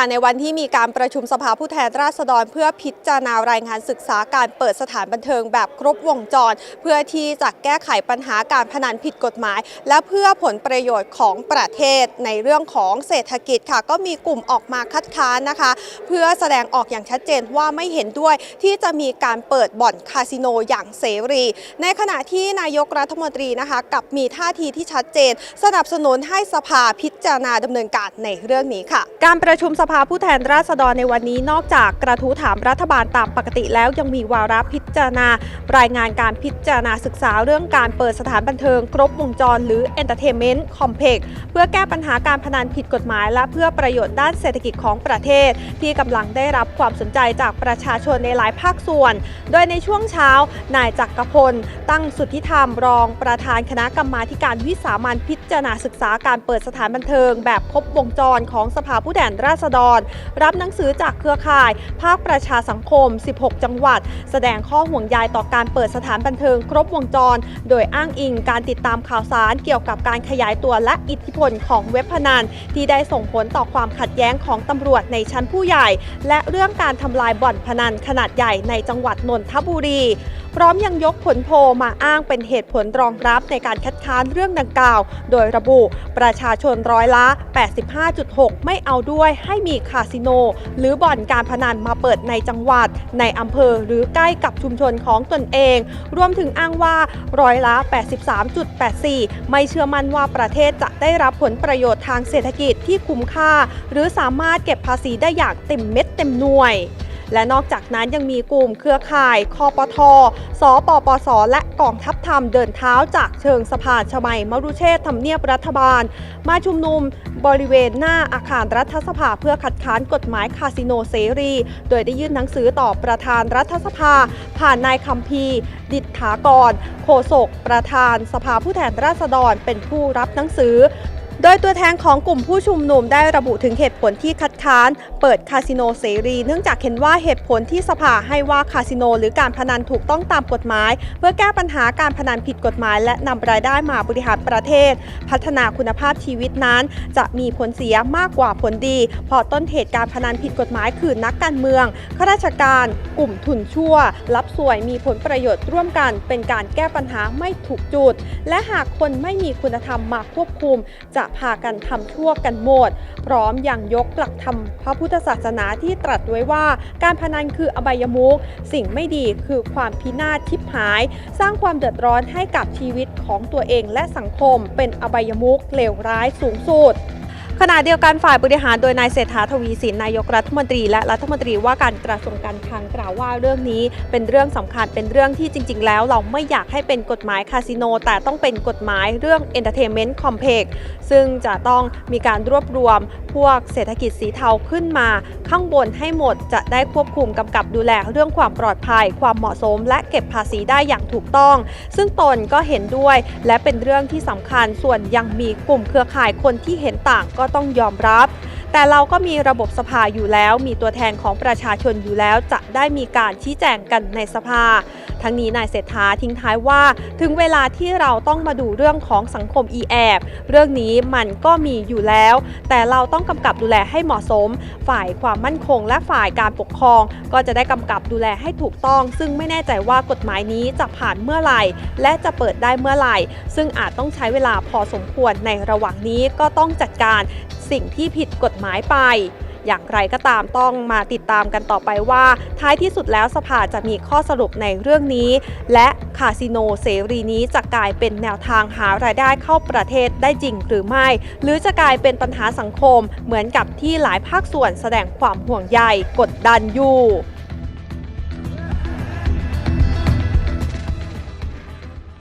ค่ะในวันที่มีการประชุมสภาผู้แทนราษฎร เพื่อพิจารณารายงานศึกษาการเปิดสถานบันเทิงแบบครบวงจร เพื่อที่จะแก้ไขปัญหาการพนันผิดกฎหมาย และเพื่อผลประโยชน์ของประเทศในเรื่องของเศรษฐกิจค่ะ ก็มีกลุ่มออกมาคัดค้านนะคะ เพื่อแสดงออกอย่างชัดเจนว่าไม่เห็นด้วยที่จะมีการเปิดบ่อนคาสิโนอย่างเสรี ในขณะที่นายกรัฐมนตรีนะคะกลับมีท่าทีที่ชัดเจน สนับสนุนให้สภาพิจารณาดำเนินการในเรื่องนี้ค่ะ การประชุมสภาผู้แทนราษฎรในวันนี้นอกจากกระทู้ถามรัฐบาลตามปกติแล้วยังมีวาระพิ จารณารายงานการพิจารณาศึกษาเรื่องการเปิดสถานบันเทิงครบวงจร หรือ Entertainment Complex เพื่อแก้ปัญหาการพนันผิดกฎหมาย และเพื่อประโยชน์ด้านเศรษฐกิจของประเทศ ที่กำลังได้รับความสนใจจากประชาชนในหลายภาคส่วน โดยในช่วงเช้านายจักรพล ตั้งสุทธิธรรมรองประธานคณะกรรมาการวิสามันพิจารณาศึกษาการเปิดสถานบันเทิง แบบครบวงจรของสภาผู้แทนราษฎร รับหนังสือจากเครือข่าย ภาคประชาสังคม 16 จังหวัด แสดงข้อห่วงใยต่อการเปิดสถานบันเทิงครบวงจร โดยอ้างอิงการติดตามข่าวสารเกี่ยวกับการขยายตัวและอิทธิพลของเว็บพนันที่ได้ส่งผลต่อความขัดแย้งของตำรวจในชั้นผู้ใหญ่ และเรื่องการทำลายบ่อนพนันขนาดใหญ่ในจังหวัดนนทบุรี พร้อมยังยกผลโพลมาอ้างเป็นเหตุผลรองรับในการคัดค้านเรื่องดังกล่าว โดยระบุประชาชนร้อยละ 85.6 ไม่เอาด้วยให้มีคาสิโน หรือบ่อนการพนันมาเปิดในจังหวัด ในอำเภอหรือใกล้กับชุมชนของตนเอง รวมถึงอ้างว่าร้อยละ 83.84 ไม่เชื่อมั่นว่าประเทศจะได้รับผลประโยชน์ทางเศรษฐกิจที่คุ้มค่า หรือสามารถเก็บภาษีได้อย่างเต็มเม็ดเต็มหน่วย และนอกจากนั้นยังมีกลุ่มเครือข่ายคอปทสปปส และกองทัพธรรมเดินเท้าจากเชิงสะพานชมัยมรุเชษทำเนียบรัฐบาล มาชุมนุมบริเวณหน้าอาคารรัฐสภาเพื่อคัดค้านกฎหมายคาสิโนเสรี โดยได้ยื่นหนังสือต่อประธานรัฐสภา ผ่านนายคัมพีดิษฐากร โฆษกประธานสภาผู้แทนราษฎรเป็นผู้รับหนังสือ โดยตัวแทนของกลุ่มผู้ชุมนุมได้ระบุถึงเหตุผลที่คัดค้าน เปิดคาสิโนเสรี เนื่องจากเห็นว่าเหตุผลที่สภาให้ว่าคาสิโน หรือการพนันถูกต้องตามกฎหมาย เพื่อแก้ปัญหาการพนันผิดกฎหมาย และนำรายได้มาบริหารประเทศ พัฒนาคุณภาพชีวิตนั้น จะมีผลเสียมากกว่าผลดี เพราะต้นเหตุการพนันผิดกฎหมายคือนักการเมืองข้าราชการกลุ่มทุนชั่ว รับสวยมีผลประโยชน์ร่วมกันเป็นการแก้ปัญหาไม่ถูกจุด และหากคนไม่มีคุณธรรมมาควบคุมจะพากันทำทั่วกันหมด พร้อมอย่างยกหลักธรรมพระพุทธศาสนาที่ตรัสไว้ว่า การพนันคืออบายมุกสิ่งไม่ดีคือความพินาศทิพหาย สร้างความเดือดร้อนให้กับชีวิตของตัวเองและสังคมเป็นอบายมุกเลวร้ายสูงสุด ขณะเดียวกันฝ่ายบริหารโดยนายเศรษฐาทวีสินนายกรัฐมนตรี และรัฐมนตรีว่าการกระทรวงการคลังกล่าวว่าเรื่องนี้ เป็นเรื่องสำคัญเป็นเรื่องที่จริง ๆ แล้ว เราไม่อยากให้เป็นกฎหมายคาสิโน แต่ต้องเป็นกฎหมายเรื่อง Entertainment Complex ซึ่งจะต้องมีการรวบรวมพวกเศรษฐกิจสีเทาขึ้นมา ข้างบนให้หมดจะได้ควบคุมกำกับดูแลเรื่องความปลอดภัย ความเหมาะสม และเก็บภาษีได้อย่างถูกต้อง ซึ่งตนก็เห็นด้วย และเป็นเรื่องที่สำคัญส่วนยังมีกลุ่มเครือข่ายคนที่เห็นต่างก็ต้องยอมรับ แต่เราก็มีระบบสภาอยู่แล้ว มีตัวแทนของประชาชนอยู่แล้ว จะได้มีการชี้แจงกันในสภา ทั้งนี้นายเศรษฐาทิ้งท้ายว่า ถึงเวลาที่เราต้องมาดูเรื่องของสังคมอีแอบเรื่องนี้มันก็มีอยู่แล้ว แต่เราต้องกำกับดูแลให้เหมาะสม ฝ่ายความมั่นคงและฝ่ายการปกครอง ก็จะได้กำกับดูแลให้ถูกต้อง ซึ่งไม่แน่ใจว่ากฎหมายนี้จะผ่านเมื่อไหร่ และจะเปิดได้เมื่อไหร่ ซึ่งอาจต้องใช้เวลาพอสมควรในระหว่างนี้ก็ต้องจัดการสิ่งที่ผิดกฎหมายไป อย่างไรก็ตามต้องมาติดตามกันต่อไปว่า ท้ายที่สุดแล้วสภาจะมีข้อสรุปในเรื่องนี้ และคาสิโนเสรีนี้จะกลายเป็นแนวทางหารายได้เข้าประเทศได้จริงหรือไม่ หรือจะกลายเป็นปัญหาสังคม เหมือนกับที่หลายภาคส่วนแสดงความห่วงใยกดดันอยู่